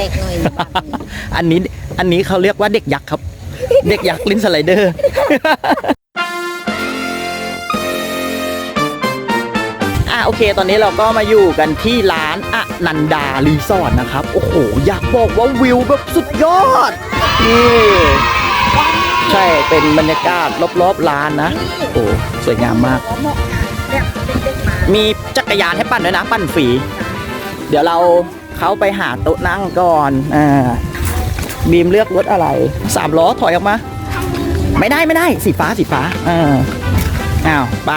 เล็กหน่อยอันนี้อันนี้เขาเรียกว่าเด็กยักษ์ครับ เด็กยักษ์ลิ้นสไลเดอร์ อะโอเค ตอนนี้เราก็มาอยู่กันที่ร้านอนันดารีสอร์ทนะครับ โอ้โห อยากบอกว่าวิวแบบสุดยอดนี่ใช่เป็นบรรยากาศรอบๆร้านนะ โอ้สวยงามมากเนี่ยเป็นเด็กหมามีจักรยานให้ปั่นด้วยนะ ปั่นฟรี เดี๋ยวเรา เขาไปหาโต๊ะนั่งก่อนอ่าบีมเลือกรถอะไรสามล้อถอยออกมา ไม่ได้ไม่ได้สีฟ้าสีฟ้าอ่าอ้าวไป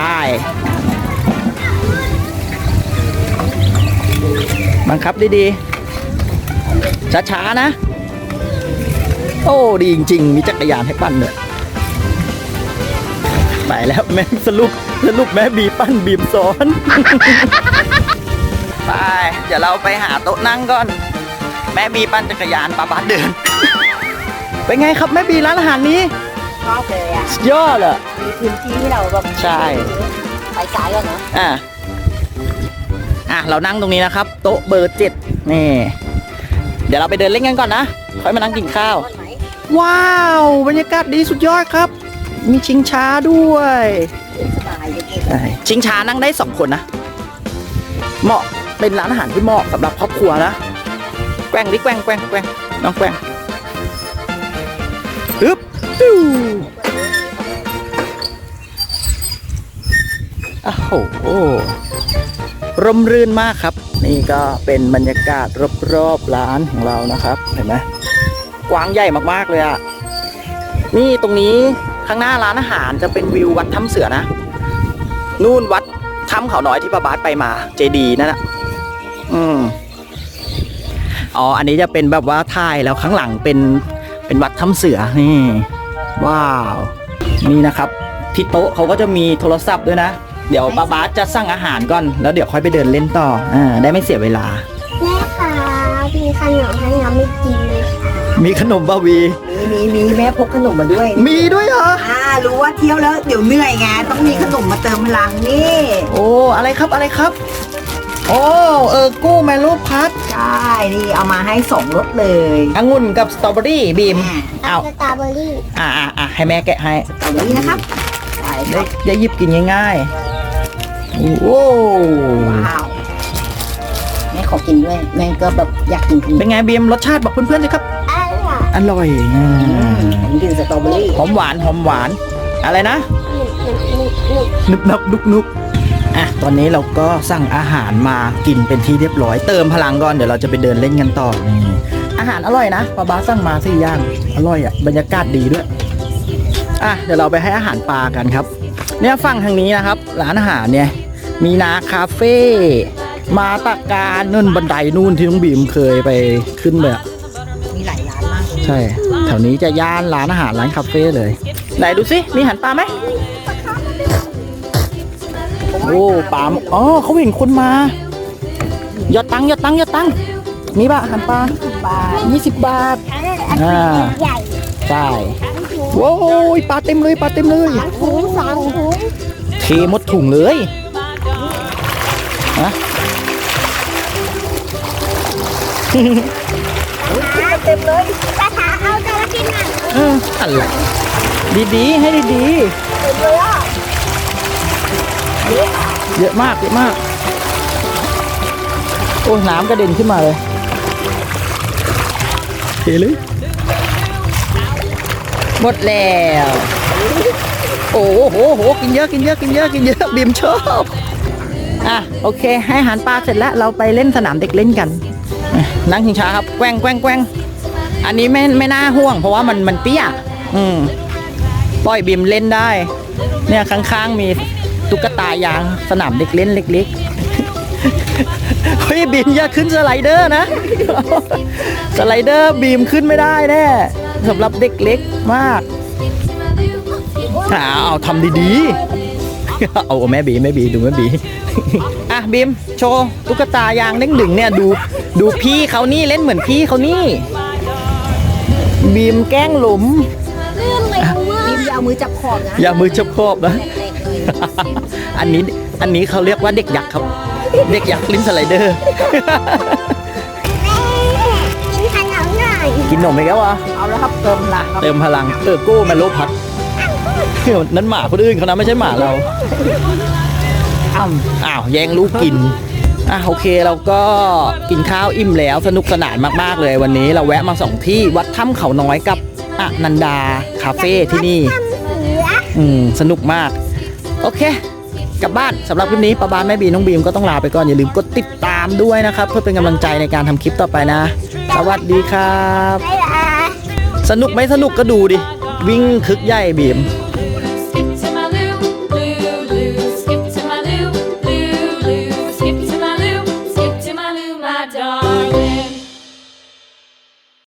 บังคับดีๆ ช้าๆ นะ โอ้ดีจริง ๆ มีจักรยานให้ปั่นเลยไปแล้วแม่สรุปสรุปแม่บีปั้นบีมซ้อน ไป เดี๋ยวเราไปหาโต๊ะนั่งก่อน แม่บีปั่นจักรยานปาบาสเดิน เป็นไงครับแม่บีร้านอาหารนี้ชอบเลยอะสุดยอดอะมีพื้นที่ให้เราแบบใช่ ไปไกลกันเนาะอะอะเรานั่งตรงนี้นะครับ โต๊ะเบอร์เจ็ดนี่ เดี๋ยวเราไปเดินเล่นกันก่อนนะค่อยมานั่งกินข้าวต้นไหมว้าว บรรยากาศดีสุดยอดครับ มีชิงช้าด้วยสบายเด็กใช่ชิงช้านั่งได้สองคนนะ เหมาะ เป็นร้านอาหารที่เหมาะสำหรับครอบครัวนะแกว่งดิแกว่งแกว่งแกว่งน้องแกว่งอึ๊บปิ้วโอ้โหร่มรื่นมากครับ นี่ก็เป็นบรรยากาศรอบๆร้านของเรานะครับ เห็นไหมกว้างใหญ่มากๆเลยอะนี่ตรงนี้ข้างหน้าร้านอาหารจะเป็นวิววัดถ้ำเสือนะ นู่นวัดถ้ำเขาน้อยที่ป้าบาสไปมา เจดีนั่นนะ อืมอ๋อ อันนี้จะเป็นแบบว่าถ่ายแล้วข้างหลังเป็นเป็นวัดถ้ำเสือนี่ ว้าว นี่นะครับ ที่โต๊ะเขาก็จะมีโทรศัพท์ด้วยนะ เดี๋ยวป้าบาสจะสั่งอาหารก่อน แล้วเดี๋ยวค่อยไปเดินเล่นต่ออ่าได้ไม่เสียเวลา แม่คะมีขนมให้น้องไม่กินเลยค่ะมีขนมบาวี มีมีมีแม่พกขนมมาด้วย มีด้วยเหรอ อ่า รู้ว่าเที่ยวแล้วเดี๋ยวเหนื่อยไงต้องมีขนมมาเติมพลังนี่ โอ้ อะไรครับอะไรครับ โอ้เออกู้แมลูพัดใช่นี่เอามาให้สองรสเลยองุ่นกับสตรอเบอรี่บีมอ่าเอาสตรอเบอรี่อ่าอ่าอ่าให้แม่แกะให้ตรงนี้นะครับใช่คได้รับได้หยิบกินง่ายๆโอ้โหว้าวแม่ขอกินด้วยแม่ก็แบบอยากกินกินเป็นไงบีมรสชาติบอกเพื่อนๆสิครับอร่อยอร่อยอ่าผมกินสตรอเบอรี่หอมหวานหอมหวาน อะไรนะหนึบหนึบหนึบหนึบนึบนับนุกนุก อะตอนนี้เราก็สั่งอาหารมากินเป็นที่เรียบร้อย เติมพลังก่อนเดี๋ยวเราจะไปเดินเล่นกันต่อนี่อาหารอร่อยนะปลาบาสั่งมาสี่อย่างอร่อยอะบรรยากาศดีด้วยอะเดี๋ยวเราไปให้อาหารปลากันครับ เนี่ยฝั่งทางนี้นะครับ ร้านอาหารเนี่ย มีนาคาเฟ่มาตาการนู่นบันไดนู่นที่น้องบีมเคยไปขึ้นไปอะมีหลายร้านมาก ใช่ แถวนี้จะย่านร้านอาหารร้านคาเฟ่เลย ไหนดูสิมีอาหันปลาไหม โอ้ปลาอ๋อเขาเห็นคนมาหยอดตังค์หยอดตังค์หยอดตังค์มีป่ะอาหารปลาบาทยี่สิบบาทอ่าใหญ่ใช่โว้ยปลาเต็มเลยปลาเต็มเลยถุงสองถุงเทหมดถุงเลยฮะเต็มเลยภาษาเอาแต่ละกินอะเอออะไรดีๆให้ดีเต็มเลยอะๆ เยอะมากเยอะมาก โอ้ยน้ำกระเด็นขึ้นมาเลยเทเลยหมดแล้ว โอ้โหโหกินเยอะกินเยอะกินเยอะกินเยอะบีมชอบอะโอเค ให้อาหารปลาเสร็จแล้วเราไปเล่นสนามเด็กเล่นกันอะนั่งชิงช้าครับแกว้งแกว้งแกว้งอันนี้ไม่ไม่น่าห่วง เพราะว่ามันมันเตี้ย อืมปล่อยบีมเล่นได้ เนี่ยข้างๆมี ตุ๊กตายางสนามเด็กเล่นเล็กๆเฮ้ยบีมอย่าขึ้นสไลเดอร์นะ สไลเดอร์บีมขึ้นไม่ได้แน่สำหรับเด็กเล็กมากอ้าวทำดีๆ เอาแม่บีแม่บีดูแม่บีอะบีมโชว์ตุ๊กตายางเด้งดึงเนี่ยดูดูพี่เขานี่เล่นเหมือนพี่เขานี่ บีมแกล้งหลุมเรื่องอะไรวะนี่อย่าเอามือจับขอบนะอย่ามือจับครอบนะเล็กเลย อันนี้อันนี้เขาเรียกว่าเด็กยักษ์ครับ เด็กยักษ์ลิ้นสไลเดอร์แม่กินขกินนมอีกแล้ววะเอาแล้วครับเติมพลังครับเติมพลังเออกู้มันโลพัดเดี๋ยวนั้นหมาคนอื่นเขานะไม่ใช่หมาเรา อ้ำอ้าวแย่งลูกกินอะโอเคเราก็กินข้าวอิ่มแล้วสนุกสนานมากๆเลยวันนี้เราแวะมาสองที่วัดถ้ำเขาน้อยกับอนันดาคาเฟ่ที่นี่เสือ อืม สนุกมาก โอเค กลับบ้านสำหรับคลิปนี้ป้าบานแม่บีน้องบีมก็ต้องลาไปก่อน อย่าลืมกดติดตามด้วยนะครับ เพื่อเป็นกำลังใจในการทำคลิปต่อไปนะ สวัสดีครับบ๊ายบายสนุกไหมสนุกก็ดูดิ วิ่งคึกใหญ่บีมส